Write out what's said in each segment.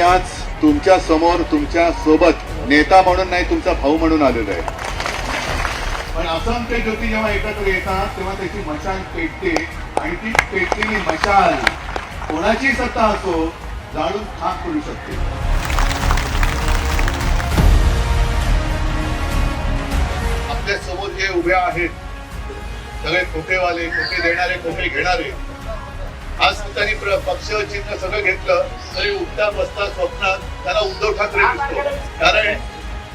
आज तुमच्यासमोर तुमच्यासोबत नेता म्हणून नाही तुमचा भाऊ म्हणून आलेलो आहे. पण असंख्य ज्योती जेव्हा एकत्र येतात तेव्हा त्याची मशाल पेटते आणि ती पेटलेली मशाल कोणाची सत्ता असो जाळून खाक करू शकते. आपल्यासमोर जे उभे आहेत. सगळे खोटेवाले खोटे देणारे खोटे घेणारे. आज त्यांनी प्र- पक्ष चिन्ह सगळं घेतलं. तरी उठता बसता स्वप्नात त्याला उद्धव ठाकरे दिसतो. कारण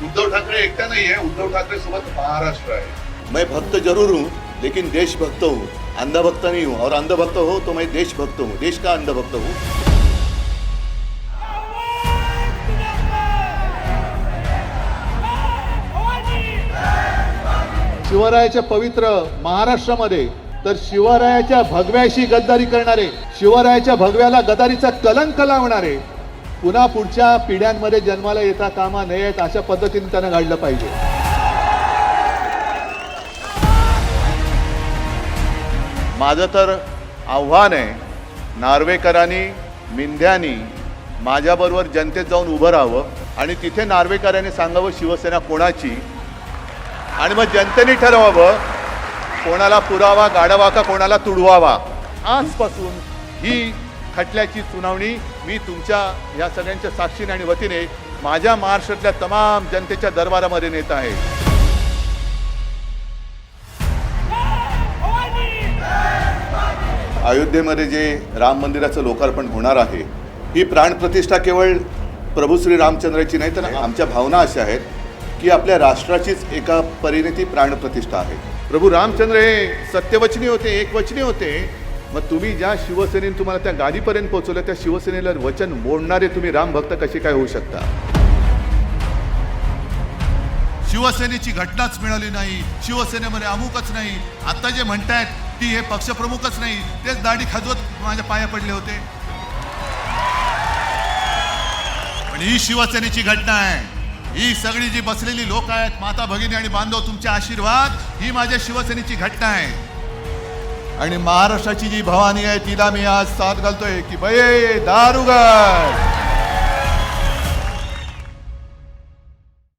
उद्धव ठाकरे एकटा नाहीये. उद्धव ठाकरे सोबत महाराष्ट्र आहे. मैं भक्त जरूर हूँ लेकिन देशभक्त हूँ. अंधभक्त नहीं हूँ. और अंधभक्त हो तो मैं देशभक्त हूँ. देश का अंधभक्त हूँ। शिवरायाच्या पवित्र महाराष्ट्रामध्ये तर शिवरायाच्या भगव्याशी गद्दारी करणारे शिवरायाच्या भगव्याला गदारीचा कलंक लावणारे पुन्हा पुढच्या पिढ्यांमध्ये जन्माला येता कामा नयेत अशा पद्धतीने त्यानं घडलं पाहिजे. माझं तर आव्हान आहे नार्वेकरांनी मिंध्यानी माझ्याबरोबर जनतेत जाऊन उभं राहावं आणि तिथे नार्वेकरांनी सांगावं शिवसेना कोणाची? आणि मग जनतेने ठरवावं कोणाला पुरावा गाडावा का कोणाला तुडवावा? आजपासून ही खटल्याची सुनावणी मी तुमच्या या सगळ्यांच्या साक्षीने आणि वतीने माझ्या महाराष्ट्रातल्या तमाम जनतेच्या दरबारामध्ये नेत आहे. अयोध्येमध्ये जे राम मंदिराचं लोकार्पण होणार आहे ही प्राणप्रतिष्ठा केवळ प्रभू श्री रामचंद्राची नाही तर आमच्या भावना अशा आहेत की आपल्या राष्ट्राचीच एका परीने ती प्राणप्रतिष्ठा आहे. प्रभू रामचंद्र हे सत्यवचनी होते एकवचनी होते. मग तुम्ही ज्या शिवसेनेने तुम्हाला त्या गादीपर्यंत पोहोचवलं त्या शिवसेनेला वचन मोडणारे तुम्ही राम भक्त कसे काय होऊ शकता? शिवसेनेची घटनाच मिळाली नाही शिवसेनेमध्ये अमुकच नाही. आता जे म्हणतायत ती हे पक्षप्रमुखच नाही. तेच दाढी खाजवत माझ्या पाया पडले होते. पण ही शिवसेनेची घटना आहे. ही सगळी जी बसलेली लोक आहेत माता भगिनी आणि बांधव तुमचे आशीर्वाद ही माझ्या शिवसेनेची घटना आहे. आणि महाराष्ट्राची जी भवानी आहे तिला मी आज साथ घालतोय की बये दारुगड